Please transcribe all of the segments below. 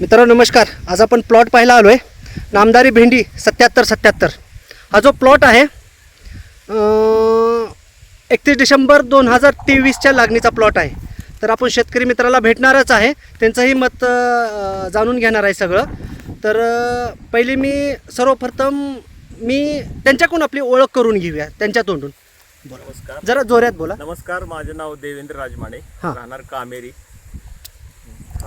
मित्रांनो नमस्कार. आज आपण प्लॉट पाहायला आलो आहे नामदारी भेंडी सत्याहत्तर सत्याहत्तर. हा जो प्लॉट आहे एकतीस डिसेंबर दोन हजार तेवीसच्या लागणीचा प्लॉट आहे. तर आपण शेतकरी मित्राला भेटणारच आहे. त्यांचंही मत जाणून घेणार आहे सगळं. तर पहिले मी सर्वप्रथम मी त्यांच्याकडून आपली ओळख करून घेऊया त्यांच्या तोंडून. नमस्कार. जरा जोऱ्यात बोला. नमस्कार माझे नाव देवेंद्र राजमाने. हा. राहणार कामेरी.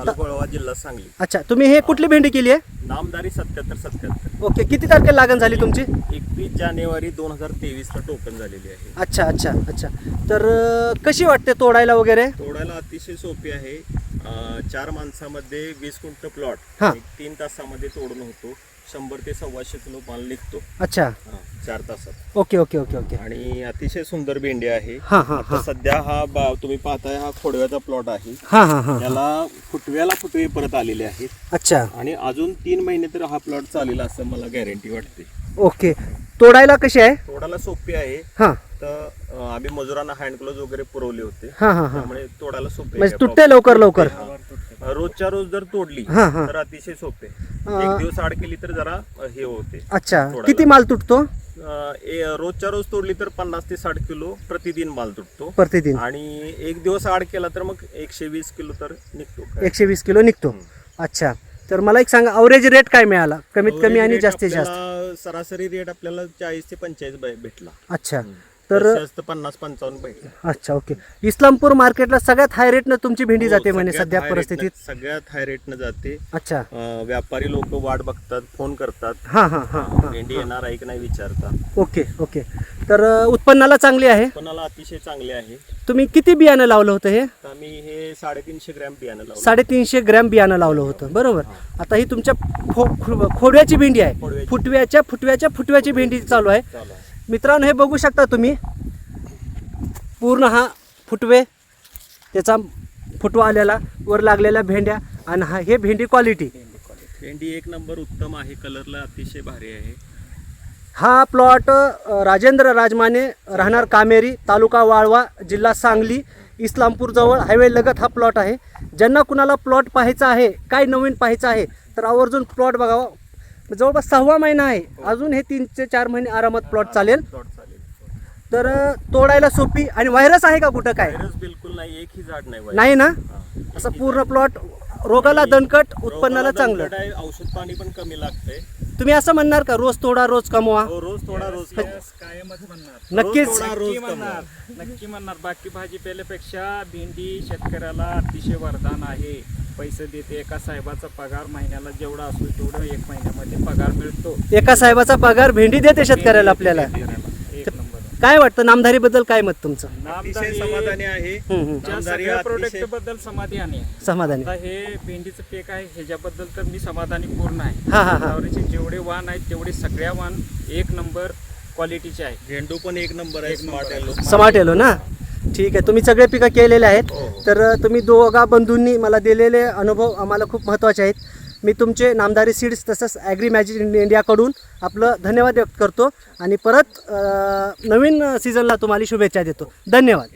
जिल्हा सांगली. अच्छा तुम्ही हे कुठली भेंडी केली आहे? नामदारी सत्याहत्तर सत्याहत्तर. ओके किती तारखेला लागण झाली तुमची? एकवीस जानेवारी दोन हजार तेवीस ला टोकन झालेली आहे. अच्छा अच्छा अच्छा. तर अ, कशी वाटते तोडायला वगैरे? तोडायला अतिशय सोपी आहे. चार माणसामध्ये वीस क्विंटल प्लॉट हा. तीन तासामध्ये तोडून होतो. शंभर ते सव्वाशे किलो माल निघतो. अच्छा. हा, चार तासात. Okay okay okay okay. आणि अतिशय सुंदर भेंडी आहे. हां हां आता हां. सध्या हा बा- तुम्ही पाहताय हा खोडव्याचा प्लॉट आहे. हां हां हां याला फुटव्याला फुटवे परत आलेले आहेत. अच्छा. आणि अजून तीन महिने तर हा प्लॉट चालेल असं मला गॅरंटी वाटते. ओके. तोडायला कशी आहे? तोडायला सोपी आहे. हां. तर आम्ही मजुरांना हँड ग्लोव्ह वगैरे पुरवले होते. हां हां हां. त्यामुळे तोडायला सोपे म्हणजे तुटते लवकर लवकर. रोजच्या रोज जर तोडली हां, हां. तर अतिशय सोपे एक दिवस आड केली तर जरा हे होते. अच्छा. तोडायला. किती माल तुटतो? अं, ए- रोजच्या रोज तोडली तर पन्नास ते साठ किलो प्रतिदिन माल तुटतो. प्रतिदिन. आणि एक दिवस आड केला तर मग एकशे वीस किलो तर निघतो. एकशे वीस किलो निघतो. अच्छा. तर मला एक सांगा अवरेज रेट काय मिळाला? कमीत कमी आणि Rate जास्तीत जास्त. आपल्याला सरासरी रेट आपल्याला चाळीस ते पंचेचाळीस भेटला. अच्छा. तर जास्त पन्नास पंचावन्न भेटला अच्छा ओके. इस्लामपूर मार्केटला सगळ्यात हाय रेटनं तुमची भेंडी हो, जाते म्हणे सगळ्यात सध्या high परिस्थितीत न- सगळ्यात हाय रेटनं जाते. अच्छा. अं, व्यापारी लोक वाट बघतात फोन करतात. हां हां हां हां. भेंडी येणार आहे की नाही विचारता ओके ओके. तर अ, उत्पन्नाला चांगली आहे? कोणाला अतिशय चांगले आहे. तुम्ही किती बियाणं लावलं होतं हे? तर आम्ही हे साडेतीनशे ग्रॅम बियाणं लावलं. साडेतीनशे ग्रॅम बियाणं लावलं होतं. बरोबर. आता ही तुमच्या खो खो- खोडव्याची भेंडी आहे. खोडव्याची. फुटव्याच्या फुटव्याच्या फुटव्याची भेंडी चालू आहे. चालू आहे. मित्रांनो हे बघू शकता तुम्ही. पूर्ण हा फुटवे त्याचा फुटवा आलेला वर लागलेल्या भेंड्या आणि हा हे भेंडी क्वालिटी भेंडी एक नंबर उत्तम आहे कलरला अतिशय भारी आहे. हा प्लॉट राजेंद्र राजमाने राहणार कामेरी तालुका वाळवा जिल्हा सांगली इस्लामपूरजवळ हायवे लगत हा प्लॉट आहे. ज्यांना कुणाला प्लॉट पाहायचा आहे काय नवीन पाहायचं आहे तर आवर्जून प्लॉट बघावा. जवळपास सहावा महिना आहे. अजून हे तीन ते चार महिने आरामात प्लॉट चालेल. प्लॉट चालेल तर तोडायला सोपी आणि व्हायरस आहे का कुठं काय? व्हायरस बिलकुल नाही एकही झाड नाही ना. असं पूर्ण प्लॉट रोगाला दणकट उत्पन्नाला चांगलं. औषध पाणी पण कमी लागतंय तुम्ही असं म्हणणार का रोज तोडा रोज कमवा? हो, रोज थोडा रोज. कायमच म्हणणार. नक्कीच. रोज थोडा नक्की. म्हणणार. नक्की म्हणणार. बाकी भाजीपाल्यापेक्षा भेंडी शेतकऱ्याला अतिशय वरदान आहे. पैसे देते एका साहेबाचा पगार महिन्याला जेवढा असतो तेवढं एक महिन्यामध्ये पगार मिळतो. एका साहेबाचा पगार भेंडी देते शेतकऱ्याला आपल्याला. शेतकऱ्याला. एक नंबर. काय वाटतं? नामधारी बद्दल काय मत तुमचं? अतिशय समाधानी आहे. हम्म, हम्म. ज्या नामदारी सगळ्या अतिशय- प्रोडक्टबद्दल समाधानी आहे. समाधानी. आता हे भेंडीचं पीक आहे ह्याच्याबद्दल तर मी समाधानी पूर्ण आहे. हा, हा, हा. जेवढे वाण आहेत तेवढे सगळ्या वाण एक नंबर क्वालिटीचे आहे झेंडू पण एक नंबर आहे स्मार्ट येलो स्मार्ट येलो ना? ठीक आहे. तुम्ही सगळे पिकं केलेले आहेत. तर अ, तुम्ही दोघा बंधूंनी मला दिलेले अनुभव आम्हाला खूप महत्त्वाचे आहेत. मी तुमचे नामदारी सीड्स तसंच ॲग्री मॅजिक इंडियाकडून आपलं धन्यवाद व्यक्त करतो. आणि परत अ, नवीन सीझनला तुम्हाला शुभेच्छा देतो. धन्यवाद.